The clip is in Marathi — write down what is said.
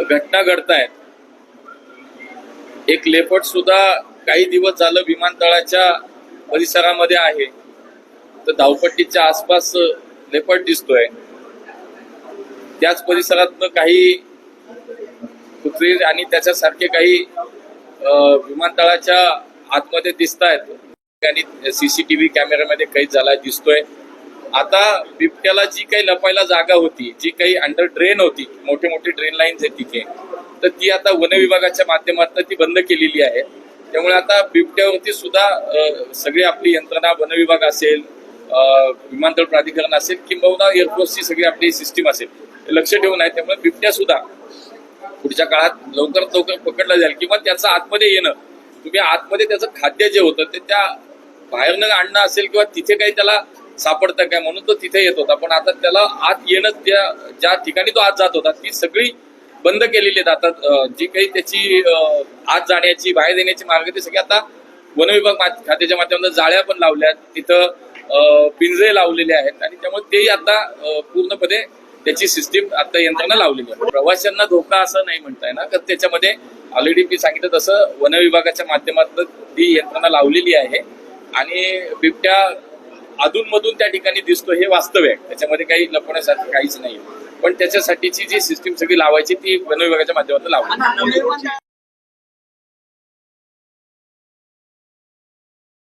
घटना घडतायत. एक लेपट सुद्धा काही दिवस झालं विमानतळाच्या परिसरामध्ये आहे. तर धावपट्टीच्या आसपास लेपट दिसतोय. त्याच परिसरातनं काही कुत्रे आणि त्याच्यासारखे काही विमानतळाच्या आतमध्ये दिसत आहेत आणि सीसीटीव्ही कॅमेऱ्यामध्ये कैद झाला दिसतोय. आता बिबट्याला जी काही लपायला जागा होती जी काही अंडर ड्रेन होती मोठे मोठे ड्रेन लाईन्स आहेत तिथे तर ती आता वन विभागाच्या माध्यमातून ती बंद केलेली आहे. त्यामुळे आता बिबट्यावरती सुद्धा सगळी आपली यंत्रणा वन विभाग असेल विमानतळ प्राधिकरण असेल किंबहुना एअरफोर्सची सगळी आपली सिस्टीम असेल. लक्ष ठेवून आहे त्यामुळे बिबट्या सुद्धा पुढच्या काळात लवकरात लवकर पकडला जाईल किंवा त्याचं आतमध्ये येणं तुम्ही आतमध्ये त्याचं खाद्य जे होतं ते त्या बाहेरनं आणणं असेल किंवा तिथे काही त्याला सापडतं काय म्हणून तो तिथे येत होता. पण आता त्याला आत येणं त्या ज्या ठिकाणी तो आत जात होता ती सगळी बंद केलेली आहेत. आता जी काही त्याची आत जाण्याची बाहेर येण्याची मार्ग ते सगळे आता वनविभाग मा- खात्याच्या माध्यमातून जाळ्या पण लावल्यात. तिथं पिंजरे लावलेले आहेत आणि त्यामुळे तेही आता पूर्णपणे त्याची सिस्टीम आता यंत्रणा लावलेली आहे. प्रवाशांना धोका असं नाही म्हणताय ना तर त्याच्यामध्ये ऑलरेडी मी सांगितलं तसं वनविभागाच्या माध्यमातून ती यंत्रणा लावलेली आहे. आणि बिबट्या अधूनमधून त्या ठिकाणी दिसतो हे वास्तव आहे. त्याच्यामध्ये काही लपवण्यासारखं काहीच नाही पण त्याच्यासाठीची जी सिस्टीम सगळी लावायची ती वन विभागाच्या माध्यमातून लावली.